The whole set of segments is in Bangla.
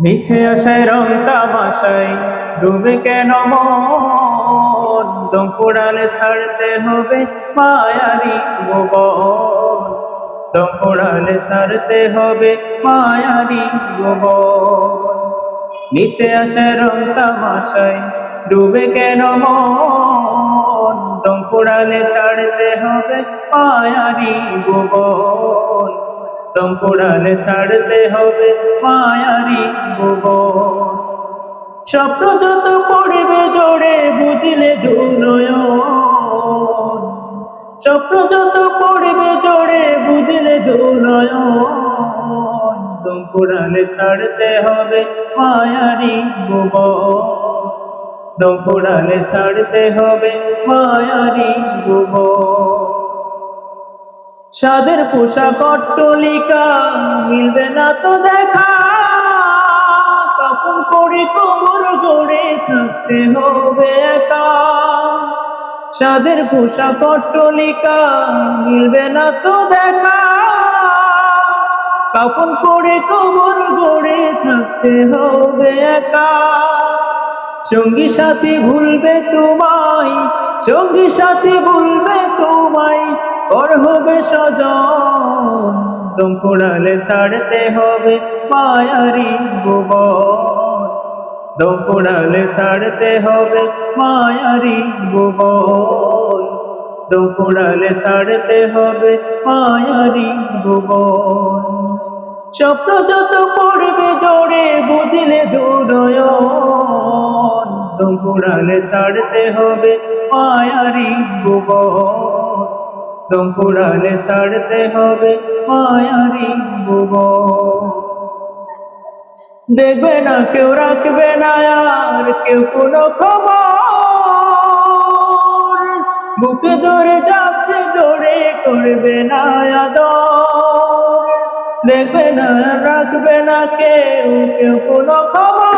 মিছে আসে রং তামাশায়, ডুবে কেন মন? দম পোড়ালে ছাড়তে হবে মায়ারি গোবর। দম পোড়ালে ছাড়তে হবে মায়ারি গোবর। নিচে আসে রং তামাশায়, ডুবে কেন মন? দম পোড়ালে ছাড়তে হবে মায়ারি গোবর। দম পোড়ালে ছাড়তে হবে মায়ারি গোবর। স্বপ্ন যত পড়বে জোরে বুঝলে দুনয়ন স্বপ্ন যত পড়বে জোরে বুঝলে দুনয়ন দম পোড়ালে ছাড়তে হবে মায়ারি গোবর। দম পোড়ালে ছাড়তে হবে মায়ারি গোবর। সাদের পোশাক অট্টলিকা, মিলবে না তো দেখা। কখন করে কোমর গড়ে থাকতে হবে একা। সাদের পোশাক অট্টলিকা, মিলবে না তো দেখা। কখন করে কোমর গড়ে থাকতে হবে একা। সঙ্গী সাথী ভুলবে তোমায়, সঙ্গী সাথী ভুলবে তোমায়। ওর হবে সজন, দম ফোড়ালে ছাড়তে হবে মায়ারি গোবর। দম ফোড়ালে ছাড়তে হবে মায়ারি গোবর। দম ফোড়ালে ছাড়তে হবে মায়ারি গোবর। স্বপ্ন যত পড়বে জোরে বুঝলে দুনয়ন দম ফোড়ালে ছাড়তে হবে মায়ারি গোবর। দম ছাড়তে হবে মায়ারি বুব দেখবে না, কেউ রাখবে না আর কেউ কোনো খবর। বুকে ধরে চাপতে ধরে করবে না আদর। দেখবে না, রাখবে না কেউ কেউ কোনো খবর।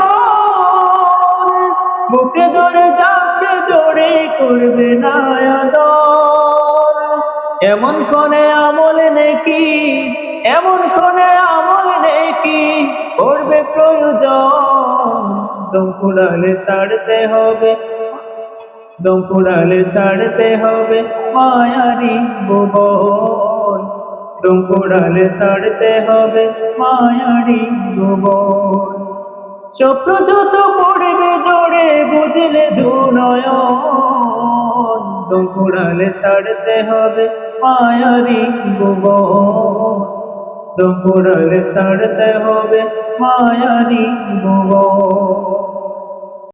বুকে ধরে চাপতে ধরে করবে না আদর। এমন কোনে আমল নেকি, এমন কোনে আমল নেকি, করবে প্রয়োজন। দম ছাড়তে হবে, দম ছাড়তে হবে, মায়ারি ভুবন দম ফুরালে ছাড়তে হবে, মায়ারি ভুবন স্বপ্ন যত পড়বে জোরে, বুঝলে দুনয়ন দম ফুরালে ছাড়তে হবে মায়ারি গোবর দম ফুরালে ছাড়তে হবে মায়ারি গোবর